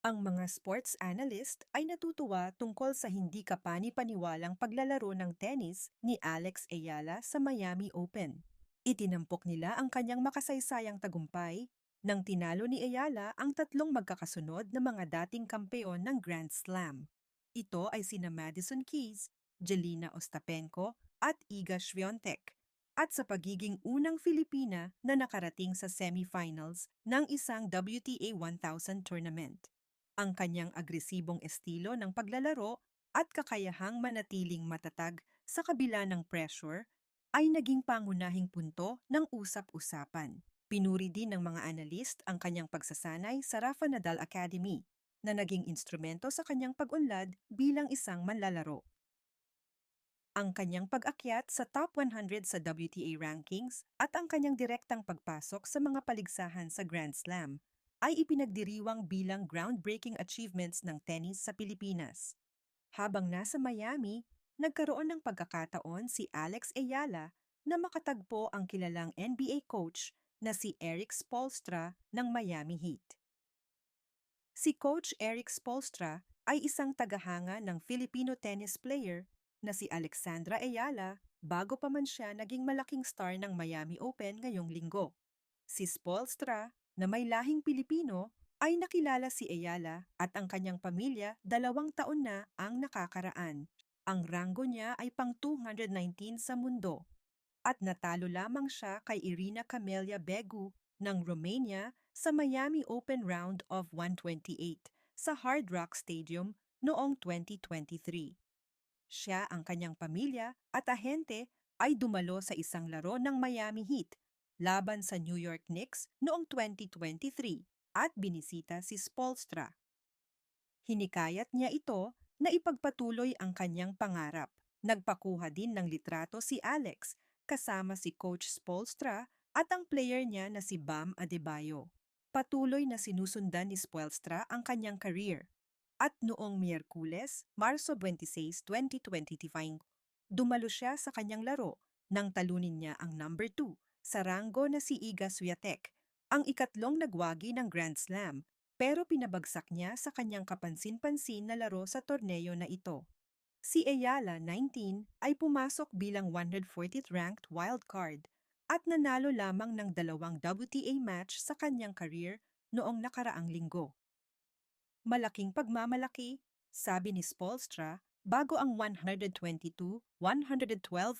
Ang mga sports analyst ay natutuwa tungkol sa hindi kapani-paniwalang paglalaro ng tennis ni Alex Ayala sa Miami Open. Itinampok nila ang kanyang makasaysayang tagumpay nang tinalo ni Ayala ang tatlong magkakasunod na mga dating kampeon ng Grand Slam. Ito ay sina Madison Keys, Jelena Ostapenko at Iga Swiatek at sa pagiging unang Filipina na nakarating sa semifinals ng isang WTA 1000 tournament. Ang kanyang agresibong estilo ng paglalaro at kakayahang manatiling matatag sa kabila ng pressure ay naging pangunahing punto ng usap-usapan. Pinuri din ng mga analyst ang kanyang pagsasanay sa Rafa Nadal Academy na naging instrumento sa kanyang pag-unlad bilang isang manlalaro. Ang kanyang pag-akyat sa top 100 sa WTA rankings at ang kanyang direktang pagpasok sa mga paligsahan sa Grand Slam ay ipinagdiriwang bilang groundbreaking achievements ng tennis sa Pilipinas. Habang nasa Miami, nagkaroon ng pagkakataon si Alex Ayala na makatagpo ang kilalang NBA coach na si Eric Spolstra ng Miami Heat. Si Coach Eric Spolstra ay isang tagahanga ng Filipino tennis player na si Alexandra Ayala bago pa man siya naging malaking star ng Miami Open ngayong linggo. Si Spolstra, na may lahing Pilipino, ay nakilala si Ayala at ang kanyang pamilya dalawang taon na ang nakakaraan. Ang ranggo niya ay pang 219 sa mundo at natalo lamang siya kay Irina Camelia Begu ng Romania sa Miami Open Round of 128 sa Hard Rock Stadium noong 2023. Siya, ang kanyang pamilya at ahente ay dumalo sa isang laro ng Miami Heat laban sa New York Knicks noong 2023 at binisita si Spolstra. Hinikayat niya ito na ipagpatuloy ang kanyang pangarap. Nagpakuha din ng litrato si Alex kasama si Coach Spolstra at ang player niya na si Bam Adebayo. Patuloy na sinusundan ni Spolstra ang kanyang career at noong Miyerkules, Marso 26, 2025, dumalo siya sa kanyang laro nang talunin niya ang number 2 sa ranggo na si Iga Swiatek, ang ikatlong nagwagi ng Grand Slam, pero pinabagsak niya sa kanyang kapansin-pansin na laro sa torneo na ito. Si Ayala, 19, ay pumasok bilang 140th ranked wildcard at nanalo lamang ng dalawang WTA match sa kanyang career noong nakaraang linggo. Malaking pagmamalaki, sabi ni Spolstra, bago ang 122-112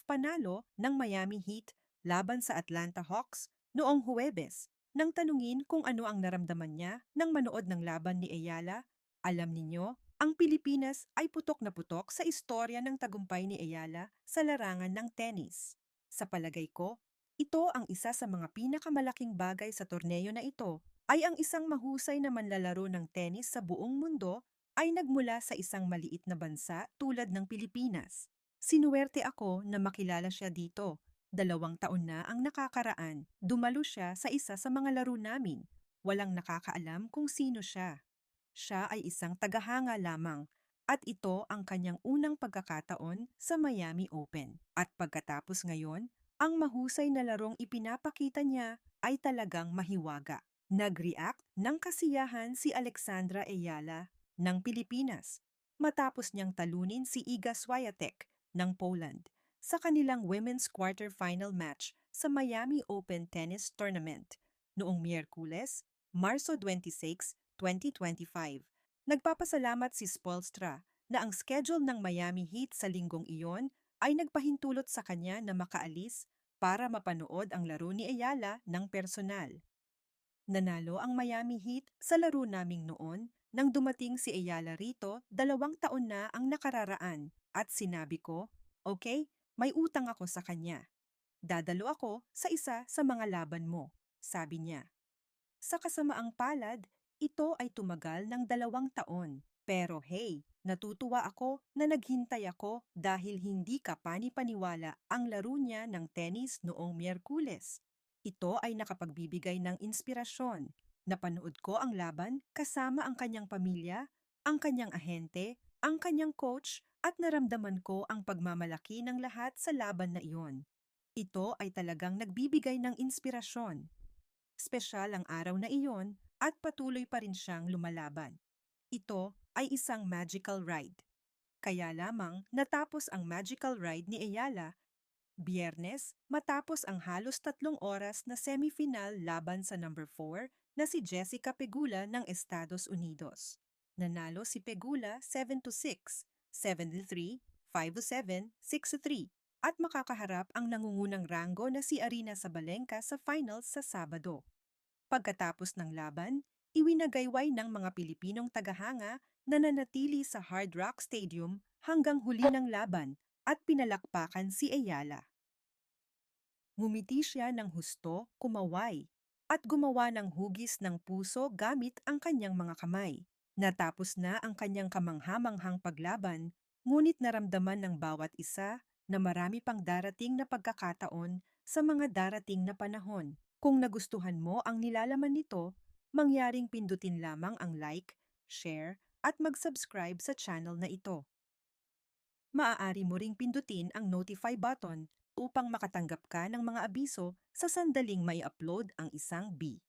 panalo ng Miami Heat laban sa Atlanta Hawks noong Huwebes. Nang tanungin kung ano ang naramdaman niya nang manood ng laban ni Ayala, alam ninyo, ang Pilipinas ay putok na putok sa istorya ng tagumpay ni Ayala sa larangan ng tennis. Sa palagay ko, ito ang isa sa mga pinakamalaking bagay sa torneo na ito ay ang isang mahusay na manlalaro ng tennis sa buong mundo ay nagmula sa isang maliit na bansa tulad ng Pilipinas. Sinuwerte ako na makilala siya dito. Dalawang taon na ang nakakaraan. Dumalo siya sa isa sa mga laro namin. Walang nakakaalam kung sino siya. Siya ay isang tagahanga lamang at ito ang kanyang unang pagkakataon sa Miami Open. At pagkatapos ngayon, ang mahusay na larong ipinapakita niya ay talagang mahiwaga. Nag-react ng kasiyahan si Alexandra Ayala ng Pilipinas matapos niyang talunin si Iga Swiatek ng Poland sa kanilang women's quarterfinal match sa Miami Open Tennis Tournament noong Miyerkules, Marso 26, 2025. Nagpapasalamat si Spolstra na ang schedule ng Miami Heat sa linggong iyon ay nagpahintulot sa kanya na makaalis para mapanood ang laro ni Ayala ng personal. Nanalo ang Miami Heat sa laro naming noon nang dumating si Ayala rito dalawang taon na ang nakararaan at sinabi ko, okay, may utang ako sa kanya. Dadalo ako sa isa sa mga laban mo, sabi niya. Sa kasamaang palad, ito ay tumagal ng dalawang taon. Pero hey, natutuwa ako na naghintay ako dahil hindi ka pani-paniwala ang laro niya ng tennis noong Miyerkules. Ito ay nakapagbibigay ng inspirasyon. Napanood ko ang laban kasama ang kanyang pamilya, ang kanyang ahente, ang kanyang coach at naramdaman ko ang pagmamalaki ng lahat sa laban na iyon. Ito ay talagang nagbibigay ng inspirasyon. Espesyal ang araw na iyon at patuloy pa rin siyang lumalaban. Ito ay isang magical ride. Kaya lamang natapos ang magical ride ni Ayala Biyernes, matapos ang halos tatlong oras na semifinal laban sa number 4 na si Jessica Pegula ng Estados Unidos. Nanalo si Pegula 7-6, 7-3, 5-7, 6-3 at makakaharap ang nangungunang ranggo na si Arina Sabalenka sa finals sa Sabado. Pagkatapos ng laban, iwinagayway ng mga Pilipinong tagahanga na nanatili sa Hard Rock Stadium hanggang huli ng laban at pinalakpakan si Ayala. Ngumiti siya ng husto, kumaway, at gumawa ng hugis ng puso gamit ang kanyang mga kamay. Natapos na ang kanyang kamanghamanghang paglaban, ngunit naramdaman ng bawat isa na marami pang darating na pagkakataon sa mga darating na panahon. Kung nagustuhan mo ang nilalaman nito, mangyaring pindutin lamang ang like, share, at mag-subscribe sa channel na ito. Maaari mo ring pindutin ang notify button upang makatanggap ka ng mga abiso sa sandaling may upload ang isang B.